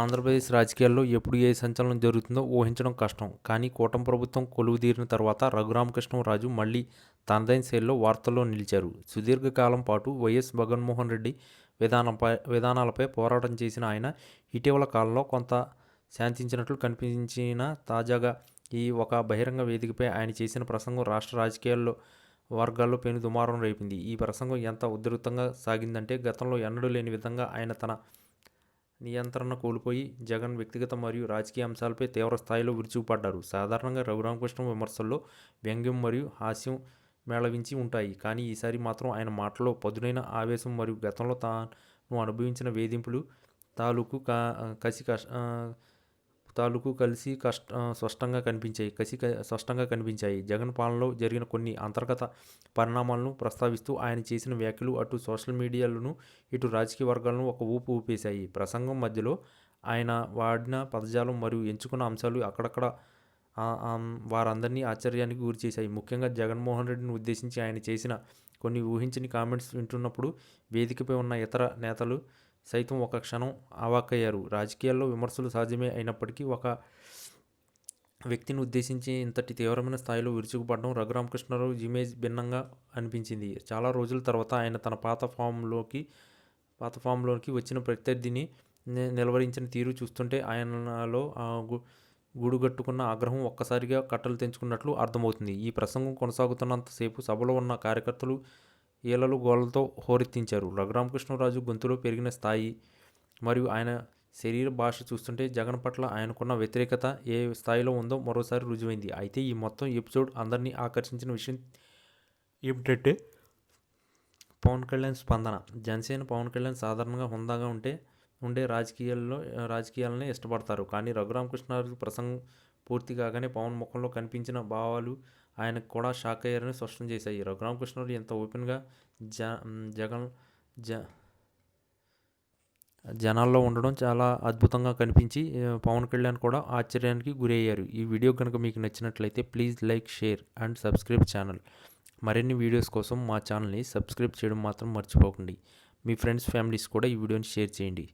ఆంధ్రప్రదేశ్ రాజకీయాల్లో ఎప్పుడు ఏ సంచలనం జరుగుతుందో ఊహించడం కష్టం. కానీ కూటమి ప్రభుత్వం కొలువుదీరిన తర్వాత రఘురామకృష్ణరాజు మళ్ళీ తనదైన శైలిలో వార్తల్లో నిలిచారు. సుదీర్ఘకాలం పాటు వైఎస్ జగన్మోహన్ రెడ్డి విధానంపై విధానాలపై పోరాటం చేసిన ఆయన ఇటీవల కాలంలో కొంత శాంతించినట్లు కనిపించిన తాజాగా ఈ ఒక బహిరంగ వేదికపై ఆయన చేసిన ప్రసంగం రాష్ట్ర రాజకీయాల్లో వర్గాల్లో పెను దుమారం రేపింది. ఈ ప్రసంగం ఎంత ఉధృతంగా సాగిందంటే గతంలో ఎన్నడూ లేని విధంగా ఆయన తన నియంత్రణ కోల్పోయి జగన్ వ్యక్తిగత మరియు రాజకీయ అంశాలపై తీవ్ర స్థాయిలో విరుచుకుపడ్డారు. సాధారణంగా రఘురామకృష్ణ విమర్శల్లో వ్యంగ్యం మరియు హాస్యం మేళవించి ఉంటాయి. కానీ ఈసారి మాత్రం ఆయన మాటలో పదునైన ఆవేశం మరియు గతంలో తాను అనుభవించిన వేధింపులు తాలూకు కా కసి కష్ తాలూకు కలిసి కష్ట స్పష్టంగా కనిపించాయి. కసి క- స్పష్టంగా కనిపించాయి. జగన్ పాలనలో జరిగిన కొన్ని అంతర్గత పరిణామాలను ప్రస్తావిస్తూ ఆయన చేసిన వ్యాఖ్యలు అటు సోషల్ మీడియాలను ఇటు రాజకీయ వర్గాలను ఒక ఊపు ఊపేశాయి. ప్రసంగం మధ్యలో ఆయన వాడిన పదజాలం మరియు ఎంచుకున్న అంశాలు అక్కడక్కడ వారందరినీ ఆశ్చర్యానికి గురిచేశాయి. ముఖ్యంగా జగన్మోహన్ రెడ్డిని ఉద్దేశించి ఆయన చేసిన కొన్ని ఊహించని కామెంట్స్ వింటున్నప్పుడు వేదికపై ఉన్న ఇతర నేతలు సైతం ఒక క్షణం అవాక్కయ్యారు రాజకీయాల్లో విమర్శలు సాధ్యమే అయినప్పటికీ ఒక వ్యక్తిని ఉద్దేశించి ఇంతటి తీవ్రమైన స్థాయిలో విరుచుకుపడడం రఘురామకృష్ణరావు ఇమేజ్ భిన్నంగా అనిపించింది. చాలా రోజుల తర్వాత ఆయన తన పాత ఫామ్లోకి పాత ఫామ్లోకి వచ్చిన ప్రత్యర్థిని నిలవరించిన తీరు చూస్తుంటే ఆయనలో గూడుగట్టుకున్న ఆగ్రహం ఒక్కసారిగా కట్టలు తెంచుకున్నట్లు అర్థమవుతుంది. ఈ ప్రసంగం కొనసాగుతున్నంతసేపు సభలో ఉన్న కార్యకర్తలు ఈలలు గోళ్ళతో హోరెత్తించారు. రఘురామకృష్ణరాజు గొంతులో పెరిగిన స్థాయి మరియు ఆయన శరీర భాష చూస్తుంటే జగన్ పట్ల ఆయనకున్న వ్యతిరేకత ఏ స్థాయిలో ఉందో మరోసారి రుజువైంది. అయితే ఈ మొత్తం ఎపిసోడ్ అందరినీ ఆకర్షించిన విషయం ఏమిటంటే పవన్ కళ్యాణ్ స్పందన. జనసేన పవన్ కళ్యాణ్ సాధారణంగా హుందాగా ఉంటే ఉండే రాజకీయాల్లో రాజకీయాలనే ఇష్టపడతారు. కానీ రఘురామకృష్ణరాజు ప్రసంగం పూర్తి కాగానే పవన్ ముఖంలో కనిపించిన భావాలు ఆయనకు కూడా షాక్ అయ్యారని స్పష్టం చేశాయి. రఘురామకృష్ణరాజు ఎంత ఓపెన్గా జ జగన్ జ జనాల్లో ఉండడం చాలా అద్భుతంగా కనిపించి పవన్ కళ్యాణ్ కూడా ఆశ్చర్యానికి గురయ్యారు. ఈ వీడియో కనుక మీకు నచ్చినట్లయితే please like share and subscribe channel. మరిన్ని వీడియోస్ కోసం మా ఛానల్ని సబ్స్క్రైబ్ చేయడం మాత్రం మర్చిపోకండి. మీ ఫ్రెండ్స్ ఫ్యామిలీస్ కూడా ఈ వీడియోని షేర్ చేయండి.